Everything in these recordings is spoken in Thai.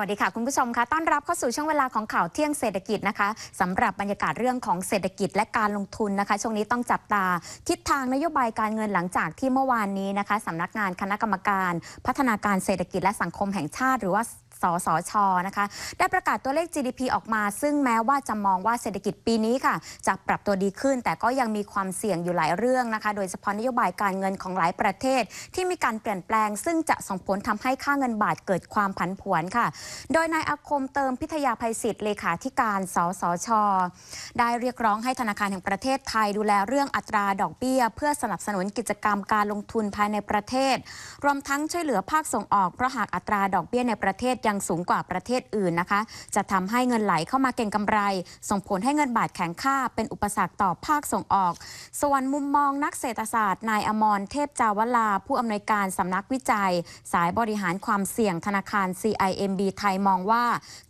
วัสดีค่ะ คุณผู้ชมคะต้อนรับเข้าสู่ช่วงเวลาของข่าวเที่ยงเศรษฐกิจนะคะสำหรับบรรยากาศเรื่องของเศรษฐกิจและการลงทุนนะคะ ช่วงนี้ต้องจับตา ทิศทางนโยบายการเงินหลังจากที่เมื่อวานนี้นะคะสำนักงานคณะกรรมการ พัฒนาการเศรษฐกิจและสังคมแห่งชาติ หรือว่า สสชนะคะ ได้ประกาศตัวเลข GDP ออกมา ซึ่งแม้ว่าจะมองว่าเศรษฐกิจปีนี้ค่ะ จะปรับตัวดีขึ้น แต่ก็ยังมีความเสี่ยงอยู่หลายเรื่องนะคะ โดยเฉพาะนโยบายการเงินของหลายประเทศ ที่มีการเปลี่ยนแปลง ซึ่งจะส่งผลทำให้ค่าเงินบาทเกิดความผันผวนค่ะ โดยนายอาคมเติมพิทยาภัยศิษย์เลขาธิการ สสช ได้เรียกร้องให้ธนาคารแห่งประเทศไทยดูแลเรื่องอัตราดอกเบี้ย เพื่อสนับสนุนกิจกรรมการลงทุนภายในประเทศ รวมทั้งช่วยเหลือภาคส่งออกเพราะหากอัตราดอกเบี้ยในประเทศยังสูงกว่าประเทศอื่นนะคะ จะทำให้เงินไหลเข้ามาเก่งกำไร ส่งผลให้เงินบาทแข็งค่า เป็นอุปสรรคต่อภาคส่งออก ส่วนมุมมองนักเศรษฐศาสตร์นายอมรเทพจาวลา ผู้อำนวยการสำนักวิจัย สายบริหารความเสี่ยงธนาคาร CIMB ไทยมองว่า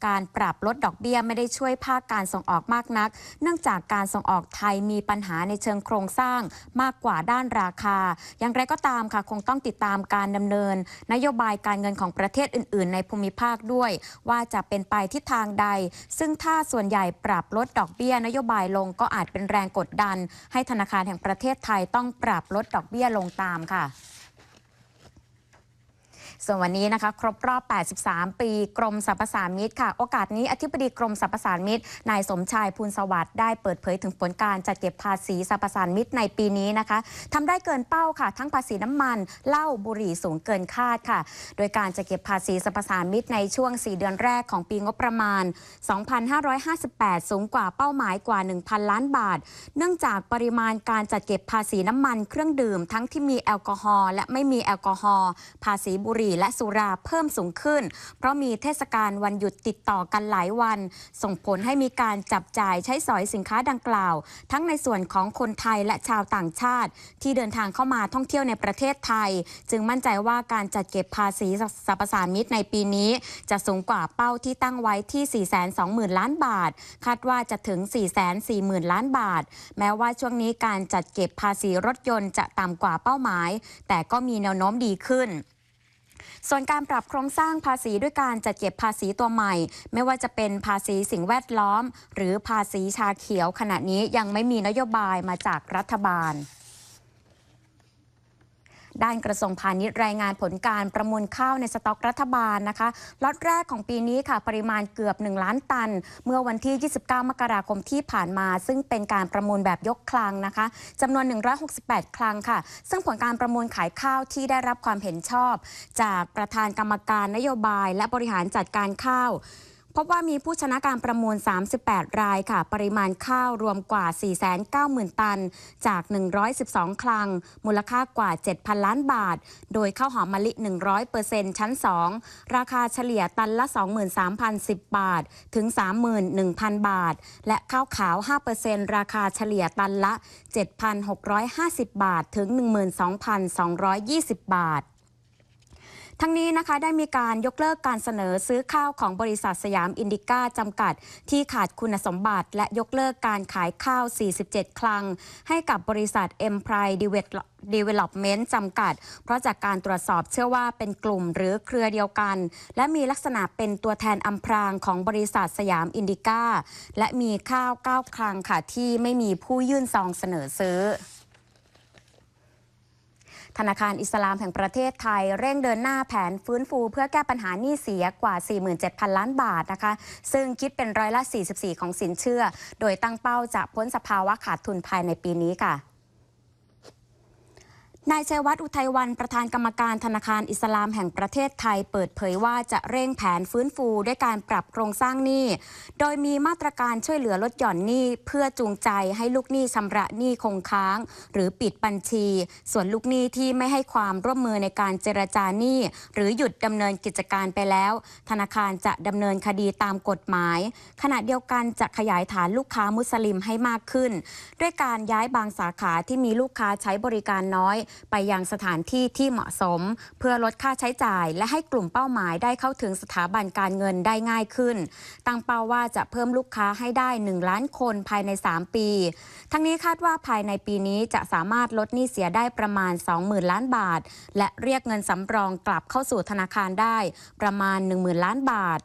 การปรับลดดอกเบี้ยไม่ได้ช่วยภาคการส่งออกมากนัก เนื่องจากการส่งออกไทยมีปัญหาในเชิงโครงสร้างมากกว่าด้านราคา อย่างไรก็ตามค่ะคงต้องติดตามการดำเนิน นโยบายการเงินของประเทศอื่น ๆ ในภูมิภาคด้วย ว่าจะเป็นไปทิศทางใด ซึ่งถ้าส่วนใหญ่ปรับลดดอกเบี้ยนโยบายลงก็อาจเป็นแรงกดดัน ให้ธนาคารแห่งประเทศไทยต้องปรับลดดอกเบี้ยลงตามค่ะ ส่วนวันนี้นะคะครบรอบ 83 ปีกรมสรรพสามิตค่ะ โอกาสนี้อธิบดีกรมสรรพสามิตนายสมชายภูลสวัสดิ์ได้เปิดเผยถึงผลการจัดเก็บภาษีสรรพสามิตในปีนี้นะคะทำได้เกินเป้าค่ะ ทั้งภาษีน้ำมันเหล้าบุหรี่สูงเกินคาดค่ะ โดยการจัดเก็บภาษีสรรพสามิตในช่วง 4 เดือนแรกของปีงบประมาณ 2,558 สูงกว่าเป้าหมายกว่า 1,000 ล้านบาท เนื่องจากปริมาณการจัดเก็บภาษีน้ำมันเครื่องดื่ม ทั้งที่มีแอลกอฮอล์และไม่มีแอลกอฮอล์ภาษีบุหรี่และสุราเพิ่มสูงขึ้น เพราะมีเทศกาลวันหยุดติดต่อกันหลายวัน ส่งผลให้มีการจับจ่ายใช้สอยสินค้าดังกล่าว ทั้งในส่วนของคนไทยและชาวต่างชาติ ที่เดินทางเข้ามาท่องเที่ยวในประเทศไทย จึงมั่นใจว่าการจัดเก็บภาษีสรรพสามิตในปีนี้ จะสูงกว่าเป้าที่ตั้งไว้ที่ 420,000 ล้านบาท คาดว่าจะถึง 440,000 ล้านบาท แม้ว่าช่วงนี้การจัดเก็บภาษีรถยนต์จะต่ำกว่าเป้าหมาย แต่ก็มีแนวโน้มดีขึ้น ส่วนการปรับโครงสร้างภาษีด้วยการจัดเก็บภาษีตัวใหม่ ไม่ว่าจะเป็นภาษีสิ่งแวดล้อม หรือภาษีชาเขียวขณะนี้ยังไม่มีนโยบายมาจากรัฐบาล ด้านกระทรวงพาณิชย์รายงานผลการประมูลข้าวในสต็อกรัฐบาลนะคะล็อตแรกของปีนี้ค่ะปริมาณเกือบ 1 ล้านตัน เมื่อวันที่ 29 มกราคมที่ผ่านมา ซึ่งเป็นการประมูลแบบยกคลังนะคะจำนวน 168 คลังค่ะ ซึ่งผลการประมูลขายข้าวที่ได้รับความเห็นชอบ จากประธานกรรมการนโยบาย และบริหารจัดการข้าว พบว่ามีผู้ชนะการประมูล 38 รายค่ะ ปริมาณข้าวรวมกว่า 490,000 ตัน จาก 112 คลัง มูลค่ากว่า 7,000 ล้านบาท โดยข้าวหอมมะลิ 100%ชั้น 2 ราคาเฉลี่ยตันละ 23,010 บาท ถึง 31,000 บาท และข้าวขาว 5%ราคาเฉลี่ยตันละ 7,650 บาท ถึง 12,220 บาท ทั้งนี้นะคะได้มีการยกเลิกการเสนอซื้อข้าวของบริษัทสยามอินดิก้าจำกัด ที่ขาดคุณสมบัติ และยกเลิกการขายข้าว 47 คลัง ให้กับบริษัท e m p r i Development จำกัด เพราะจากการตรวจสอบเชื่อว่าเป็นกลุ่มหรือเครือเดียวกัน และมีลักษณะเป็นตัวแทนอำพรางของบริษัทสยามอินดิก้าและมีข้าว 9 คลังค่ะที่ไม่มีผู้ยื่นซองเสนอซื้อ ธนาคารอิสลามแห่งประเทศไทย เร่งเดินหน้าแผนฟื้นฟู เพื่อแก้ปัญหาหนี้เสียกว่า 47,000 ล้านบาทนะคะ ซึ่งคิดเป็นร้อยละ 44 ของสินเชื่อ โดยตั้งเป้าจะพ้นสภาวะขาดทุนภายในปีนี้ค่ะ นายชัยวัฒน์อุทัยวันประธานกรรมการธนาคารอิสลามแห่งประเทศไทย เปิดเผยว่าจะเร่งแผนฟื้นฟูด้วยการปรับโครงสร้างหนี้ โดยมีมาตรการช่วยเหลือลดหย่อนหนี้เพื่อจูงใจให้ลูกหนี้ชำระหนี้คงค้าง หรือปิดบัญชี ส่วนลูกหนี้ที่ไม่ให้ความร่วมมือในการเจรจาหนี้หรือหยุดดำเนินกิจการไปแล้ว ธนาคารจะดำเนินคดีตามกฎหมาย ขณะเดียวกันจะขยายฐานลูกค้ามุสลิมให้มากขึ้น ด้วยการย้ายบางสาขาที่มีลูกค้าใช้บริการน้อยไปยังสถานที่ที่เหมาะสม เพื่อลดค่าใช้จ่าย และให้กลุ่มเป้าหมายได้เข้าถึงสถาบันการเงินได้ง่ายขึ้น ตั้งเป้าว่าจะเพิ่มลูกค้าให้ได้ 1 ล้านคนภายใน 3 ปี ทั้งนี้คาดว่าภายในปีนี้จะสามารถลดหนี้เสียได้ประมาณ 20,000 ล้านบาท และเรียกเงินสำรองกลับเข้าสู่ธนาคารได้ประมาณ 10,000 ล้านบาท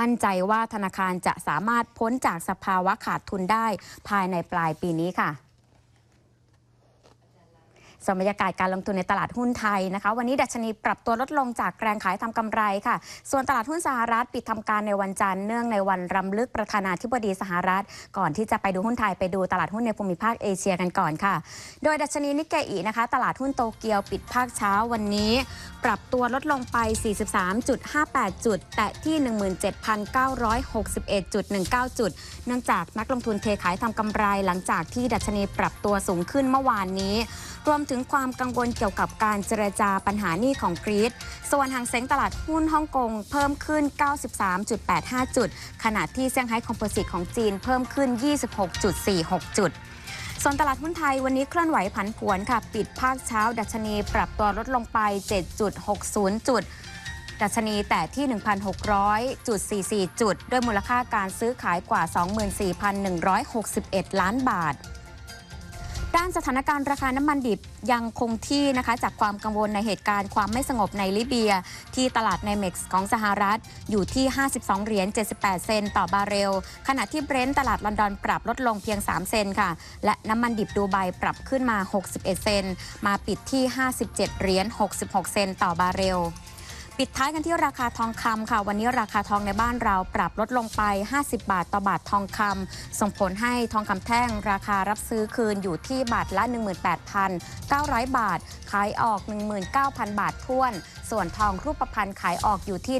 มั่นใจว่าธนาคารจะสามารถพ้นจากสภาวะขาดทุนได้ภายในปลายปีนี้ค่ะ ส่วนบรรยากาศการลงทุนในตลาดหุ้นไทยนะคะ วันนี้ดัชนีปรับตัวลดลงจากแรงขายทำกำไรค่ะ ส่วนตลาดหุ้นสหรัฐปิดทำการในวันจันทร์เนื่องในวันรำลึกประธานาธิบดีสหรัฐ ก่อนที่จะไปดูหุ้นไทยไปดูตลาดหุ้นในภูมิภาคเอเชียกันก่อนค่ะ โดยดัชนีนิกเกอินะคะ ตลาดหุ้นโตเกียวปิดภาคเช้าวันนี้ ปรับตัวลดลงไป 43.58 จุด แตะที่ 17,961.19 จุด เนื่องจากนักลงทุนเทขายทำกำไรหลังจากที่ดัชนีปรับตัวสูงขึ้นเมื่อวานนี้ รวมถึงความกังวลเกี่ยวกับการเจรจาปัญหาหนี้ของกรีซส่วนหางเซ็งตลาดหุ้นฮ่องกงเพิ่มขึ้น 93.85 จุด ขณะที่เซี่ยงไฮ้คอมโพสิตของจีนเพิ่มขึ้น 26.46 จุดส่วนตลาดหุ้นไทยวันนี้เคลื่อนไหวผันผวนค่ะ ปิดภาคเช้า ดัชนีปรับตัวลดลงไป 7.60 จุด ดัชนีแต่ที่ 1,600.44 จุด ด้วยมูลค่าการซื้อขายกว่า 24,161 ล้านบาท ด้านสถานการณ์ราคาน้ำมันดิบยังคงที่นะคะจากความกังวลในเหตุการณ์ความไม่สงบในลิเบีย ที่ตลาดในเม็กซ์ของสหรัฐ อยู่ที่ 52 เหรียญ 78 เซนต์ต่อบาร์เรล ขณะที่เบรนท์ตลาดลอนดอนปรับลดลงเพียง 3 เซนต์ค่ะ และน้ำมันดิบดูไบปรับขึ้นมา 61 เซนต์มาปิดที่ 57 เหรียญ 66 เซนต์ต่อบาร์เรล ปิดท้ายกันที่ราคาทองคำค่ะ วันนี้ราคาทองในบ้านเราปรับลดลงไป 50 บาทต่อบาททองคำส่งผลให้ทองคำแท่ง ราคารับซื้อคืนอยู่ที่บาทละ 18,900 บาท ขายออก 19,000 บาทท้วน ส่วนทองรูปพรรณขายออกอยู่ที่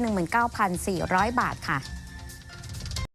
19,400 บาทค่ะ